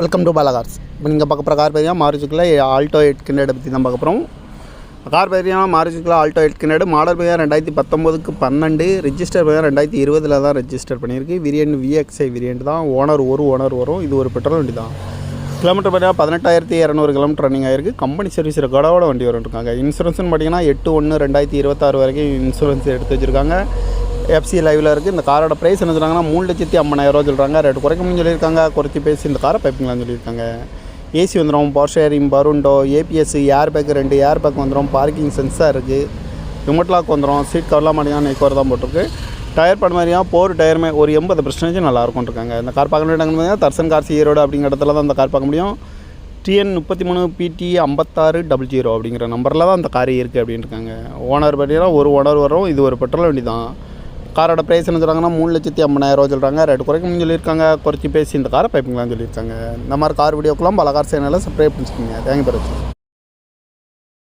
Welcome to Bala Cars இப்போ நீங்கள் பார்க்க போகிற கார் பார்த்தீங்கன்னா மாருதிக்குள்ள ஆல்டோ எயிட் கிண்டேட் பற்றி தான் பார்க்க போகிறோம் கார் பார்த்தீங்கன்னா மாருதிக்குள்ள ஆல்டோ எயிட் கிண்டேடு மாடல் பார்த்தீங்கன்னா ரெண்டாயிரத்தி பத்தொம்போதுக்கு பன்னெண்டு ரிஜிஸ்டர் பார்த்தீங்கன்னா ரெண்டாயிரத்தி இருபதில் தான் ரெஜிஸ்டர் பண்ணியிருக்கு. விரியன் விஎக்ஸ்ஐ வேரியன்ட் தான். ஓனர் ஒரு ஓனர் வரும். இது ஒரு பெட்ரோல் வண்டி தான். கிலோமீட்டர் பார்த்தீங்கன்னா பதினெட்டாயிரத்தி இரநூறு கிலோமீட்டர் ரன்னிங் ஆயிருக்கு. கம்பெனி சர்வீஸ் ரெக்கார்டோட வண்டி வந்துருக்காங்க இன்சூரன்ஸ்னு பார்த்தீங்கன்னா எட்டு ஒன்று ரெண்டாயிரத்தி இருபத்தாறு வரைக்கும் இன்சூரன்ஸ் எடுத்து வச்சுருக்காங்க. எஃப்சி லைவில் இருக்குது இந்த காரோட ப்ரைஸ் என்ன சொல்கிறாங்கன்னா மூணு லட்சத்தி ஐம்பதாயிரரூவா சொல்கிறாங்க ரேட்டு குறைக்கணும்னு சொல்லியிருக்காங்க. குறைச்சி பேசி இந்த காரை பைப்பிங்களான்னு சொல்லியிருக்காங்க. ஏசி வந்துடும் பவர் ஷேரிங் பருண்டோ ஏபிஎஸ் ஏர் பேக் ரெண்டு ஏர் பேக் வந்துடும் பார்க்கிங் சென்சார் இருக்குது ரிமோட் லாக் வந்துடும் சீட் கவர்லாம் மாட்டிங்கன்னா நெக்வர் தான் போட்டிருக்கு. டயர் பண்ண மாதிரியா போர் டயருமே ஒரு எண்பது பர்சன்டேஜ் நல்லாயிருக்கும் இருக்காங்க. இந்த கார் பார்க்க வேண்டிய தர்சன் கார்ஸ் ஈரோடு அப்படிங்கிற இடத்துல தான் இந்த கார் பார்க்க முடியும். டிஎன் முப்பத்தி மூணு பிடி ஐம்பத்தாறு டபுள் ஜீரோ அப்படிங்கிற நம்பரில் தான் அந்த கார் இருக்குது அப்படின்ட்டுருக்காங்க ஓனர் பார்த்தீங்கன்னா ஒரு ஓனர் வரும் இது ஒரு பெட்ரோல் வண்டி தான் காரோட ப்ரைஸ் என்ன சொல்கிறாங்கன்னா மூணு லட்சத்தி ஐம்பதாயிரரூவா சொல்கிறாங்க ரேட்டு குறைக்கணும்னு சொல்லியிருக்காங்க. குறைச்சி பேசி இந்த காரை பைப்புங்களான்னு சொல்லியிருக்காங்க. இந்த மாதிரி கார் வீடியோக்கெல்லாம் பல கார் சேனலில் சப்ஸ்கிரைப் பண்ணிச்சுக்கோங்க. தேங்க்யூ பரவாயில்ல